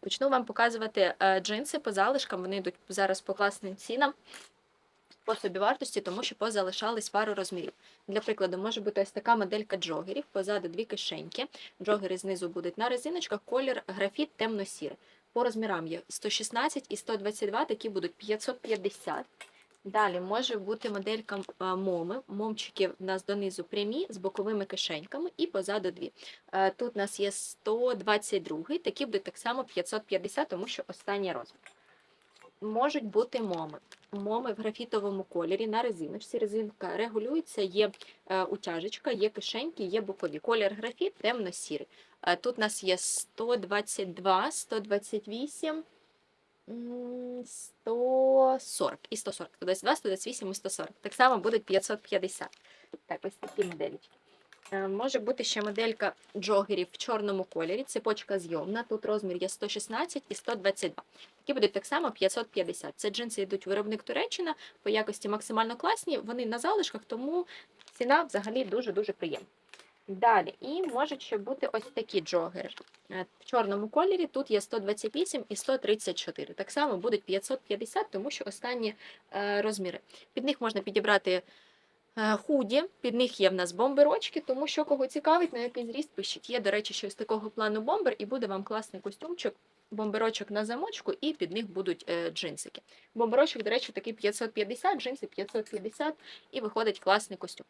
Почну вам показувати е, джинси по залишкам. Вони йдуть зараз по класним цінам. По собівартості, тому що позалишались пару розмірів. Для прикладу, може бути ось така моделька джогерів, позаду дві кишеньки. Джогери знизу будуть на резиночках, колір графіт темно-сірий. По розмірам є 116 і 122, такі будуть 550. Далі може бути моделька е, моми. Момчики в нас донизу прямі з боковими кишеньками і позаду дві. Е, Тут у нас є 122, такі будуть так само 550, тому що останній розмір. Можуть бути моми. Моми в графітовому кольорі на резиночці. Резинка регулюється, є е, утяжечка, є кишеньки, є бокові. Колір графіт темно-сірий. Тут у нас є 122, 128, м, 140 і 140. 122, 128 і 140. Так само будуть 550. Так, ось такі моделічки. Е, Може бути ще моделька джогерів в чорному кольорі, цепочка зйомна. Тут розмір є 116 і 122. Такі будуть так само 550. Це джинси йдуть виробник Туреччина, по якості максимально класні. Вони на залишках, тому ціна взагалі дуже-дуже приємна. Далі, і можуть ще бути ось такі джогери. Е, В чорному кольорі тут є 128 і 134. Так само будуть 550, тому що останні е, розміри. Під них можна підібрати е, худі, під них є в нас бомберочки, тому що кого цікавить, на який зріст пишіть. Є, до речі, щось такого плану бомбер, і буде вам класний костюмчик, бомберочок на замочку, і під них будуть джинсики. Бомберочок, до речі, такий 550, джинси 550, і виходить класний костюм.